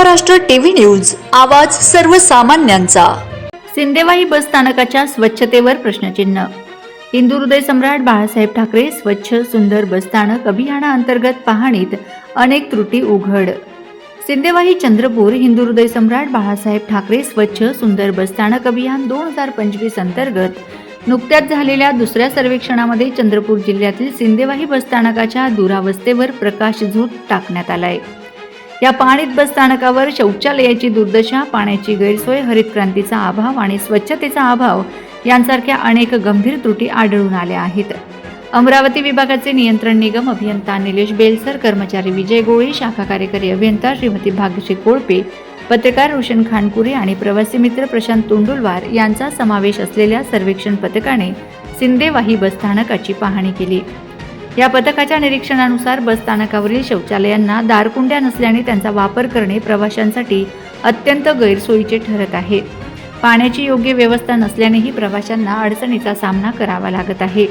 Maharashtra TV news आवाज सर्वसामान्यांचा. सिंदेवाही बस स्थानकाच्या स्वच्छतेवर प्रश्नचिन्ह. हिंदू हृदय सम्राट बाळासाहेब ठाकरे स्वच्छ सुंदर बसस्थानक अभियानाअंतर्गत पाहणीत अनेक त्रुटी उघड. सिंदेवाही चंद्रपूर हिंदू हृदय सम्राट बाळासाहेब ठाकरे स्वच्छ सुंदर बसस्थानक अभियान दोन हजार पंचवीस अंतर्गत. नुकत्याच झालेल्या दुसऱ्या सर्वेक्षणामध्ये चंद्रपूर जिल्ह्यातील सिंदेवाही बसस्थानकाच्या दुरावस्थेवर प्रकाशझोत टाकण्यात आलाय. या पाणीत बस स्थानकावर शौचालयाची दुर्दशा पाण्याची गैरसोय हरित क्रांतीचा अभाव आणि स्वच्छतेचा अभाव यांसारख्या अनेक गंभीर त्रुटी आढळून आल्या आहेत. अमरावती विभागाचे नियंत्रण निगम अभियंता निलेश बेलसर कर्मचारी विजय गोळी शाखा कार्यकारी अभियंता श्रीमती भाग्यश्री कोळपे पत्रकार रोशन खानपुरे आणि प्रवासी मित्र प्रशांत तोंडुलवार यांचा समावेश असलेल्या सर्वेक्षण पथकाने सिंदेवाही बसस्थानकाची पाहणी केली. या पथकाच्या निरीक्षणानुसार बस स्थानकावरील शौचालयांना दारकुंड्या नसल्याने त्यांचा वापर करणे प्रवाशांसाठी अत्यंत गैरसोयीचे ठरत आहे. पाण्याची योग्य व्यवस्था नसल्यानेही प्रवाशांना अडचणीचा सामना करावा लागत आहे.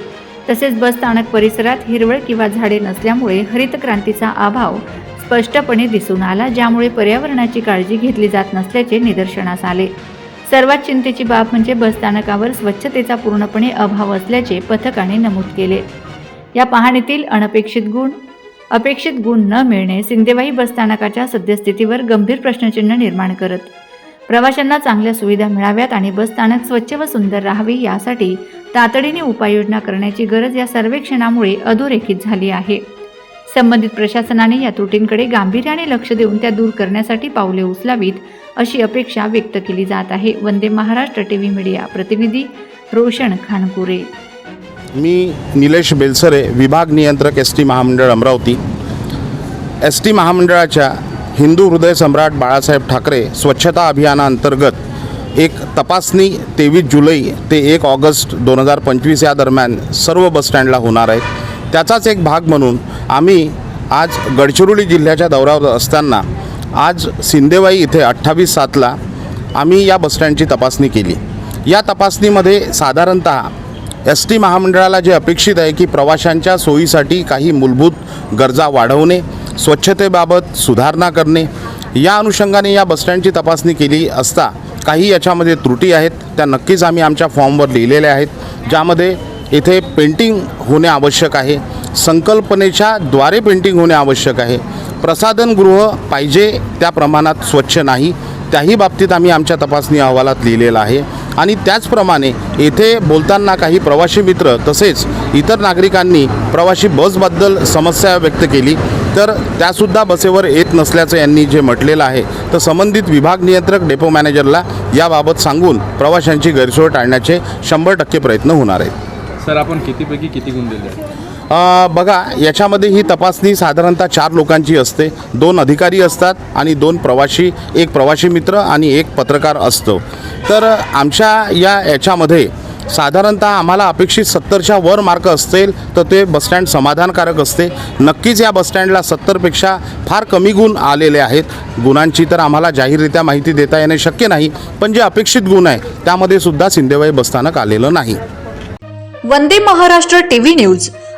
तसेच बसस्थानक परिसरात हिरवळ किंवा झाडे नसल्यामुळे हरितक्रांतीचा अभाव स्पष्टपणे दिसून आला ज्यामुळे पर्यावरणाची काळजी घेतली जात नसल्याचे निदर्शनास आले. सर्वात चिंतेची बाब म्हणजे बसस्थानकावर स्वच्छतेचा पूर्णपणे अभाव असल्याचे पथकाने नमूद केले. या पाहणीतील अनपेक्षित गुण अपेक्षित गुण न मिळणे सिंदेवाही बसस्थानकाच्या सद्यस्थितीवर गंभीर प्रश्नचिन्ह निर्माण करत. प्रवाशांना चांगल्या सुविधा मिळाव्यात आणि बसस्थानक स्वच्छ व सुंदर राहावी यासाठी तातडीने उपाययोजना करण्याची गरज या सर्वेक्षणामुळे अधोरेखित झाली आहे. संबंधित प्रशासनाने या त्रुटींकडे गांभीर्याने लक्ष देऊन त्या दूर करण्यासाठी पावले उचलावीत अशी अपेक्षा व्यक्त केली जात आहे. Vande Maharashtra T V media प्रतिनिधी रोशन खानपुरे. मी निलेश बेलसरे विभाग नियंत्रक एस टी महामंडळ अमरावती. एस टी महामंडळाच्या हिंदू हृदय सम्राट बाळासाहेब ठाकरे स्वच्छता अभियानाअंतर्गत एक तपासणी तेवीस जुलै ते एक ऑगस्ट दोन हजार पंचवीस या दरम्यान सर्व बसस्टँडला होणार आहे. त्याचाच एक भाग म्हणून आम्ही आज गडचिरोली जिल्ह्याच्या दौऱ्यावर असताना आज सिंदेवाई इथे अठ्ठावीस सातला आम्ही या बसस्टँडची तपासणी केली. या तपासणीमध्ये साधारणतः एस टी महामंडळाला जे अपेक्षित आहे की प्रवाशांच्या सोयीसाठी काही मूलभूत गरजा वाढवणे स्वच्छतेबाबत सुधारणा करणे या अनुषंगाने या बसस्टँडची तपासणी केली असता काही याच्यामध्ये त्रुटी आहेत. त्या नक्कीच आम्ही आमच्या फॉर्मवर लिहिलेल्या आहेत ज्यामध्ये इथे पेंटिंग होणे आवश्यक आहे संकल्पनेच्या द्वारे पेंटिंग होणे आवश्यक आहे. प्रसाधनगृह पाहिजे त्या प्रमाणात स्वच्छ नाही. त्याही बाबतीत आम्ही आमच्या तपासणी अहवालात लिहिलेलं आहे. आणि त्याचप्रमाणे येथे बोलताना काही प्रवासी मित्र तसेच इतर नागरिकांनी प्रवासी बसबद्दल समस्या व्यक्त केली तर त्यासुद्धा बसेवर येत नसल्याचं यांनी जे म्हटलेलं आहे तर संबंधित विभाग नियंत्रक डेपो मॅनेजरला याबाबत सांगून प्रवाशांची गैरसोय टाळण्याचे शंभर टक्के प्रयत्न होणार आहेत. सर आपण कितीपैकी किती गुण दिले? बघा याच्यामध्ये ही तपासणी साधारणतः चार लोकांची असते. दोन अधिकारी असतात आणि दोन प्रवासी एक प्रवासी मित्र आणि एक पत्रकार असतो. तर आमच्या या याच्यामध्ये साधारणतः आम्हाला अपेक्षित सत्तरच्या वर मार्क असतील तर ते बसस्टँड समाधानकारक असते. नक्कीच या बसस्टँडला सत्तरपेक्षा फार कमी गुण आलेले आहेत. गुणांची तर आम्हाला जाहीररित्या माहिती देता येणे शक्य नाही पण जे अपेक्षित गुण आहे त्यामध्ये सुद्धा सिंदेवाई बसस्थानक आलेलं नाही. Vande Maharashtra TV news.